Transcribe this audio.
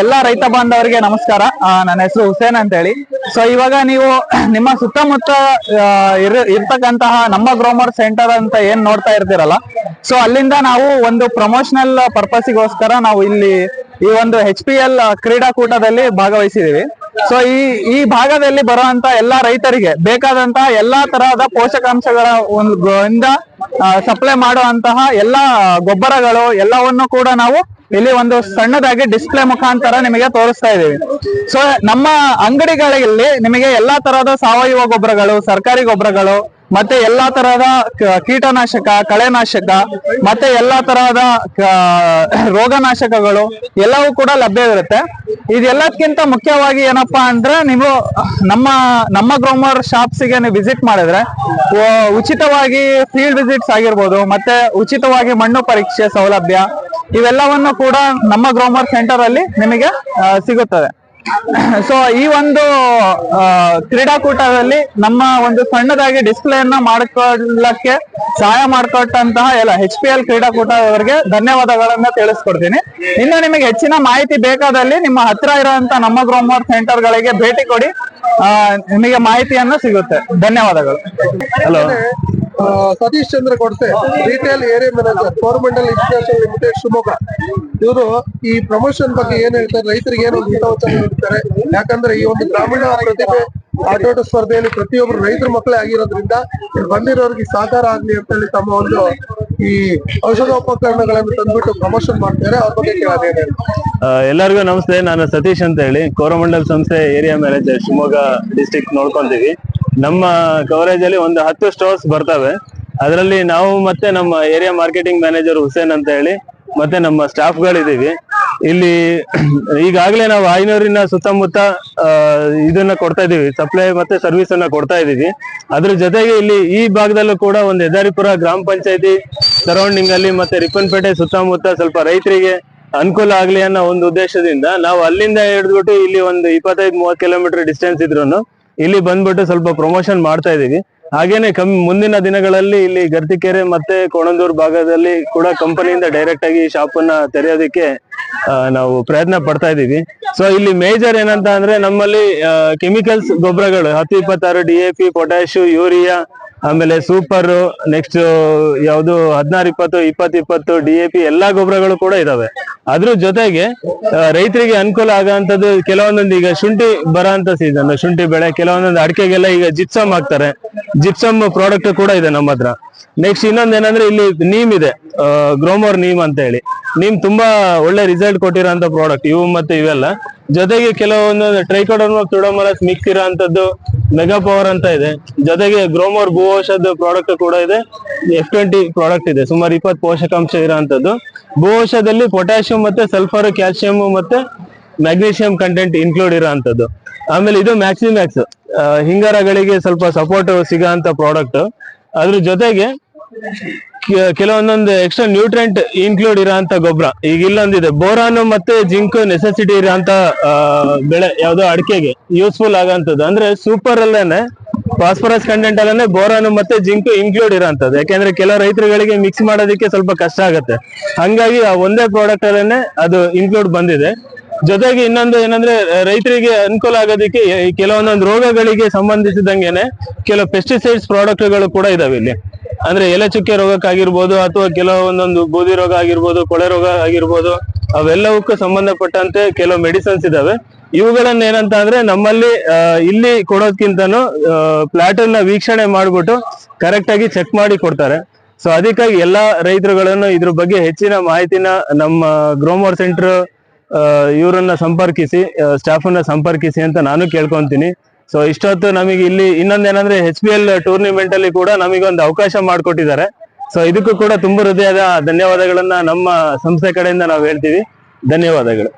ಎಲ್ಲಾ ರೈತ ಬಾಂಧವರಿಗೆ ನಮಸ್ಕಾರ. ನನ್ನ ಹೆಸರು ಹುಸೇನ್ ಅಂತ ಹೇಳಿ ಸೊ ಇವಾಗ ನೀವು ನಿಮ್ಮ ಸುತ್ತಮುತ್ತ ಇರ್ತಕ್ಕಂತಹ ನಮ್ಮ ಗ್ರೋಮರ್ ಸೆಂಟರ್ ಅಂತ ಏನ್ ನೋಡ್ತಾ ಇರ್ತೀರಲ್ಲ ಸೊ ಅಲ್ಲಿಂದ ನಾವು ಒಂದು ಪ್ರಮೋಷನಲ್ ಪರ್ಪಸ್ಗೋಸ್ಕರ ನಾವು ಇಲ್ಲಿ ಈ ಒಂದು ಹೆಚ್ ಪಿ ಎಲ್ ಕ್ರೀಡಾಕೂಟದಲ್ಲಿ ಭಾಗವಹಿಸಿದೀವಿ. ಸೊ ಈ ಈ ಭಾಗದಲ್ಲಿ ಬರುವಂತ ಎಲ್ಲಾ ರೈತರಿಗೆ ಬೇಕಾದಂತಹ ಎಲ್ಲಾ ತರಹದ ಪೋಷಕಾಂಶಗಳ ಒಂದು ಸಪ್ಲೈ ಮಾಡುವಂತಹ ಎಲ್ಲಾ ಗೊಬ್ಬರಗಳು ಎಲ್ಲವನ್ನು ಕೂಡ ನಾವು ಇಲ್ಲಿ ಒಂದು ಸಣ್ಣದಾಗಿ ಡಿಸ್ಪ್ಲೇ ಮುಖಾಂತರ ನಿಮಗೆ ತೋರಿಸ್ತಾ ಇದೀವಿ ಸೊ ನಮ್ಮ ಅಂಗಡಿಗಳಲ್ಲಿ ನಿಮಗೆ ಎಲ್ಲಾ ತರಹದ ಸಾವಯವ ಗೊಬ್ಬರಗಳು, ಸರ್ಕಾರಿ ಗೊಬ್ಬರಗಳು ಮತ್ತೆ ಎಲ್ಲಾ ತರಹದ ಕೀಟನಾಶಕ, ಕಳೆನಾಶಕ, ಮತ್ತೆ ಎಲ್ಲಾ ತರಹದ ರೋಗನಾಶಕಗಳು ಎಲ್ಲವೂ ಕೂಡ ಲಭ್ಯವಿರುತ್ತೆ ಇದೆಲ್ಲದಕ್ಕಿಂತ ಮುಖ್ಯವಾಗಿ ಏನಪ್ಪಾ ಅಂದ್ರೆ ನೀವು ನಮ್ಮ ನಮ್ಮ ಗ್ರೋಮರ್ ಶಾಪ್ಸಿಗೆ ನೀವು ವಿಸಿಟ್ ಮಾಡಿದ್ರೆ ಉಚಿತವಾಗಿ ಫೀಲ್ಡ್ ವಿಸಿಟ್ಸ್ ಆಗಿರ್ಬೋದು, ಮತ್ತೆ ಉಚಿತವಾಗಿ ಮಣ್ಣು ಪರೀಕ್ಷೆ ಸೌಲಭ್ಯ, ಇವೆಲ್ಲವನ್ನು ಕೂಡ ನಮ್ಮ ಗ್ರೋಮರ್ ಸೆಂಟರ್ ಅಲ್ಲಿ ನಿಮಗೆ ಸಿಗುತ್ತದೆ. ಸೊ ಈ ಒಂದು ಕ್ರೀಡಾಕೂಟದಲ್ಲಿ ನಮ್ಮ ಒಂದು ಸಣ್ಣದಾಗಿ ಡಿಸ್ಪ್ಲೇ ಅನ್ನ ಮಾಡ್ಕೊಳ್ಳಕ್ಕೆ ಸಹಾಯ ಮಾಡಿಕೊಟ್ಟಂತಹ ಎಲ್ಲ ಎಚ್ ಪಿ ಎಲ್ ಕ್ರೀಡಾಕೂಟದವರಿಗೆ ಧನ್ಯವಾದಗಳನ್ನ ತಿಳಿಸ್ಕೊಡ್ತೀನಿ. ಇನ್ನು ನಿಮಗೆ ಹೆಚ್ಚಿನ ಮಾಹಿತಿ ಬೇಕಾದಲ್ಲಿ ನಿಮ್ಮ ಹತ್ರ ಇರುವಂತ ನಮ್ಮ ಗ್ರೋಮರ್ ಸೆಂಟರ್ ಗಳಿಗೆ ಭೇಟಿ ಕೊಡಿ. ನಿಮಗೆ ಮಾಹಿತಿಯನ್ನು ಸಿಗುತ್ತೆ. ಧನ್ಯವಾದಗಳು. ಹಲೋ ಸತೀಶ್ ಚಂದ್ರ ಕೊಡ್ತೆ retail area manager Coromandel international limited Shivamogga. ಇವರು ಈ ಪ್ರಮೋಷನ್ ಬಗ್ಗೆ ಏನ್ ಹೇಳ್ತಾರೆ, ರೈತರಿಗೆ ಏನೋ ಹಿತವಚನ ನೀಡ್ತಾರೆ ಯಾಕಂದ್ರೆ ಈ ಒಂದು ಗ್ರಾಮೀಣ ಪ್ರತಿಭೆ, ಆಟೋಟ ಸ್ಪರ್ಧೆಯಲ್ಲಿ ಪ್ರತಿಯೊಬ್ಬರು ರೈತರ ಮಕ್ಕಳೇ ಆಗಿರೋದ್ರಿಂದ ಬಂದಿರೋರಿಗೆ ಸಹಕಾರ ಆಗ್ಲಿ ಅಂತ ಹೇಳಿ ತಮ್ಮ ಒಂದು ಈ ಔಷಧೋಪಕರಣಗಳನ್ನು ತಂದ್ಬಿಟ್ಟು ಪ್ರಮೋಷನ್ ಮಾಡ್ತಾರೆ, ಅವ್ರ ಬಗ್ಗೆ ಕೇಳಿದೆ ಎಲ್ಲರಿಗೂ ನಮಸ್ತೆ. ನಾನು ಸತೀಶ್ ಅಂತ ಹೇಳಿ ಕೋರಮಂಡಲ್ ಸಂಸ್ಥೆ ಏರಿಯಾ ಮ್ಯಾನೇಜರ್ ಶಿವಮೊಗ್ಗ ಡಿಸ್ಟಿಕ್ ನೋಡ್ಕೊಂತೀವಿ. ನಮ್ಮ ಕವರೇಜ್ ಅಲ್ಲಿ ಒಂದು ಹತ್ತು ಸ್ಟೋರ್ಸ್ ಬರ್ತವೆ. ಅದರಲ್ಲಿ ನಾವು ಮತ್ತೆ ನಮ್ಮ ಏರಿಯಾ ಮಾರ್ಕೆಟಿಂಗ್ ಮ್ಯಾನೇಜರ್ ಹುಸೇನ್ ಅಂತ ಹೇಳಿ ಮತ್ತೆ ನಮ್ಮ ಸ್ಟಾಫ್ ಗಳಿದೀವಿ ಇಲ್ಲಿ ಈಗಾಗಲೇ ನಾವು ಐನೂರಿನ ಸುತ್ತಮುತ್ತ ಇದನ್ನ ಕೊಡ್ತಾ ಇದೀವಿ ಸಪ್ಲೈ ಮತ್ತೆ ಸರ್ವಿಸ್ ಅನ್ನ ಕೊಡ್ತಾ ಇದೀವಿ ಅದ್ರ ಜೊತೆಗೆ ಇಲ್ಲಿ ಈ ಭಾಗದಲ್ಲೂ ಕೂಡ ಒಂದು ಎದಾರಿಪುರ ಗ್ರಾಮ ಪಂಚಾಯತಿ ಸರೌಂಡಿಂಗ್ ಅಲ್ಲಿ ಮತ್ತೆ ರಿಪ್ಪನ್ಪೇಟೆ ಸುತ್ತಮುತ್ತ ಸ್ವಲ್ಪ ರೈತರಿಗೆ ಅನುಕೂಲ ಆಗ್ಲಿ ಅನ್ನೋ ಒಂದು ಉದ್ದೇಶದಿಂದ ನಾವು ಅಲ್ಲಿಂದ ಹಿಡಿದ್ಬಿಟ್ಟು ಇಲ್ಲಿ ಒಂದು ಇಪ್ಪತ್ತೈದು, ಮೂವತ್ತು ಕಿಲೋಮೀಟರ್ ಡಿಸ್ಟೆನ್ಸ್ ಇದ್ರು ಇಲ್ಲಿ ಬಂದ್ಬಿಟ್ಟು ಸ್ವಲ್ಪ ಪ್ರಮೋಷನ್ ಮಾಡ್ತಾ ಇದೀವಿ. ಹಾಗೇನೆ ಕಮ್, ಮುಂದಿನ ದಿನಗಳಲ್ಲಿ ಇಲ್ಲಿ ಗರ್ತಿಕೆರೆ ಮತ್ತೆ ಕೋಣಂದೂರ್ ಭಾಗದಲ್ಲಿ ಕೂಡ ಕಂಪನಿಯಿಂದ ಡೈರೆಕ್ಟ್ ಆಗಿ ಶಾಪ್ ಅನ್ನ ತೆರೆಯೋದಕ್ಕೆ ನಾವು ಪ್ರಯತ್ನ ಪಡ್ತಾ ಇದೀವಿ. ಸೊ ಇಲ್ಲಿ ಮೇಜರ್ ಏನಂತ ಅಂದ್ರೆ ನಮ್ಮಲ್ಲಿ ಕೆಮಿಕಲ್ಸ್ ಗೊಬ್ಬರಗಳು, ಹತ್ತು ಇಪ್ಪತ್ತಾರು D A P potash urea ಆಮೇಲೆ ಸೂಪರ್ ನೆಕ್ಸ್ಟ್ ಯಾವ್ದು ಹದಿನಾರು ಇಪ್ಪತ್ತು ಇಪ್ಪತ್ತು ಇಪ್ಪತ್ತು ಡಿ ಎ ಪಿ ಎಲ್ಲಾ ಗೊಬ್ಬರಗಳು ಕೂಡ ಇದಾವೆ. ಅದ್ರ ಜೊತೆಗೆ ರೈತರಿಗೆ ಅನುಕೂಲ ಆಗಂತದ್ದು ಕೆಲವೊಂದೊಂದು ಈಗ ಶುಂಠಿ ಬರೋಂತ ಸೀಸನ್ ಶುಂಠಿ ಬೆಳೆ, ಕೆಲವೊಂದೊಂದು ಅಡಿಕೆಗೆಲ್ಲ ಈಗ ಜಿಪ್ಸಮ್ ಹಾಕ್ತಾರೆ. ಜಿಪ್ಸಮ್ ಪ್ರಾಡಕ್ಟ್ ಕೂಡ ಇದೆ ನಮ್ಮ ಹತ್ರ. ನೆಕ್ಸ್ಟ್ ಇನ್ನೊಂದ್ ಏನಂದ್ರೆ ಇಲ್ಲಿ ನೀಮ್ ಇದೆ. ಗ್ರೋಮೋರ್ ನೀಮ್ ಅಂತ ಹೇಳಿ. ನೀಮ್ ತುಂಬಾ ಒಳ್ಳೆ ರಿಸಲ್ಟ್ ಕೊಟ್ಟಿರೋಂತ ಪ್ರಾಡಕ್ಟ್ ಇವು ಮತ್ತೆ ಇವೆಲ್ಲ. ಜೊತೆಗೆ ಕೆಲವೊಂದು ಟ್ರೈಕೋಡರ್ಮ ತುಡಮಲಸ್ ಮಿಕ್ಸ್ ಇರೋಂಥದ್ದು ಮೆಗಾ ಪವರ್ ಅಂತ ಇದೆ. ಜೊತೆಗೆ ಗ್ರೋಮೋರ್ ಭೂ ಔಷಧ ಪ್ರಾಡಕ್ಟ್ ಕೂಡ ಇದೆ. ಎಫ್ ಟ್ವೆಂಟಿ ಪ್ರಾಡಕ್ಟ್ ಇದೆ. ಸುಮಾರು ಇಪ್ಪತ್ತು ಪೋಷಕಾಂಶ ಇರೋಂಥದ್ದು ಭೂ ಔಷಧದಲ್ಲಿ ಪೊಟ್ಯಾಷಿಯಂ ಮತ್ತೆ ಸಲ್ಫರ್ ಕ್ಯಾಲ್ಸಿಯಂ ಮತ್ತೆ ಮ್ಯಾಗ್ನೀಷಿಯಂ ಕಂಟೆಂಟ್ ಇನ್ಕ್ಲೂಡ್ ಇರೋಂಥದ್ದು ಆಮೇಲೆ ಇದು ಮ್ಯಾಕ್ಸಿಮ್ಯಾಕ್ಸ್ ಹಿಂಗಾರಗಳಿಗೆ ಸ್ವಲ್ಪ ಸಪೋರ್ಟ್ ಸಿಗೋಂತ ಪ್ರಾಡಕ್ಟ್ ಅದ್ರ ಜೊತೆಗೆ ಕೆಲವೊಂದೊಂದು ಎಕ್ಸ್ಟ್ರಾ ನ್ಯೂಟ್ರೆಂಟ್ ಇನ್ಕ್ಲೂಡ್ ಇರೋಂತ ಗೊಬ್ಬರ. ಈಗ ಇಲ್ಲೊಂದಿದೆ. ಬೋರಾನು ಮತ್ತೆ ಜಿಂಕ್ ನೆಸೆಸಿಟಿ ಇರೋಂತ ಬೆಳೆ, ಯಾವ್ದೋ ಅಡಿಕೆಗೆ ಯೂಸ್ಫುಲ್ ಆಗಂತದ್ದು. ಅಂದ್ರೆ ಸೂಪರ್ ಅಲ್ಲೇನೆ ಫಾಸ್ಫರಸ್ ಕಂಟೆಂಟ್ ಅಲ್ಲೇ ಬೋರಾನು ಮತ್ತೆ ಜಿಂಕ್ ಇನ್ಕ್ಲೂಡ್ ಇರೋಂಥದ್ದು ಯಾಕೆಂದ್ರೆ ಕೆಲವು ರೈತರುಗಳಿಗೆ ಮಿಕ್ಸ್ ಮಾಡೋದಕ್ಕೆ ಸ್ವಲ್ಪ ಕಷ್ಟ ಆಗುತ್ತೆ. ಹಂಗಾಗಿ ಆ ಒಂದೇ ಪ್ರಾಡಕ್ಟ್ ಅಲ್ಲೇನೆ ಅದು ಇನ್ಕ್ಲೂಡ್ ಬಂದಿದೆ. ಜೊತೆಗೆ ಇನ್ನೊಂದು ಏನಂದ್ರೆ ರೈತರಿಗೆ ಅನುಕೂಲ ಆಗೋದಕ್ಕೆ ಕೆಲವೊಂದೊಂದು ರೋಗಗಳಿಗೆ ಸಂಬಂಧಿಸಿದಂಗೆನೆ ಕೆಲವು ಪೆಸ್ಟಿಸೈಡ್ಸ್ ಪ್ರಾಡಕ್ಟ್ಗಳು ಕೂಡ ಇದಾವೆ ಇಲ್ಲಿ. ಅಂದ್ರೆ ಎಲೆ ಚುಕ್ಕೆ ರೋಗಕ್ಕಾಗಿರ್ಬೋದು ಅಥವಾ ಕೆಲವೊಂದೊಂದು ಬೂದಿ ರೋಗ ಆಗಿರ್ಬೋದು, ಕೊಳೆ ರೋಗ ಆಗಿರ್ಬೋದು, ಅವೆಲ್ಲವಕ್ಕೂ ಸಂಬಂಧಪಟ್ಟಂತೆ ಕೆಲವು ಮೆಡಿಸಿನ್ಸ್ ಇದಾವೆ. ಇವುಗಳನ್ನ ಏನಂತ ಅಂದ್ರೆ ನಮ್ಮಲ್ಲಿ ಇಲ್ಲಿ ಕೊಡೋದ್ಕಿಂತನೂ ಪ್ಲಾಟನ್ನ ವೀಕ್ಷಣೆ ಮಾಡ್ಬಿಟ್ಟು ಕರೆಕ್ಟ್ ಆಗಿ ಚೆಕ್ ಮಾಡಿ ಕೊಡ್ತಾರೆ. ಸೊ ಅದಕ್ಕಾಗಿ ಎಲ್ಲಾ ರೈತರುಗಳನ್ನು ಇದ್ರ ಬಗ್ಗೆ ಹೆಚ್ಚಿನ ಮಾಹಿತಿನ ನಮ್ಮ ಗ್ರೋಮೋರ್ ಸೆಂಟರ್ ಇವರನ್ನ ಸಂಪರ್ಕಿಸಿ ಸ್ಟಾಫ್ ಅನ್ನ ಸಂಪರ್ಕಿಸಿ ಅಂತ ನಾನು ಕೇಳ್ಕೊಂತೀನಿ. ಸೊ ಇಷ್ಟೊತ್ತು ನಮಗೆ ಇಲ್ಲಿ ಇನ್ನೊಂದೇನಂದ್ರೆ ಎಚ್ ಪಿ ಎಲ್ ಟೂರ್ನಿಮೆಂಟ್ ಅಲ್ಲಿ ಕೂಡ ನಮಗೊಂದು ಅವಕಾಶ ಮಾಡಿಕೊಟ್ಟಿದ್ದಾರೆ. ಸೊ ಇದಕ್ಕೂ ಕೂಡ ತುಂಬಾ ಹೃದಯದ ಧನ್ಯವಾದಗಳನ್ನ ನಮ್ಮ ಸಂಸ್ಥೆ ಕಡೆಯಿಂದ ನಾವು ಹೇಳ್ತೀವಿ. ಧನ್ಯವಾದಗಳು.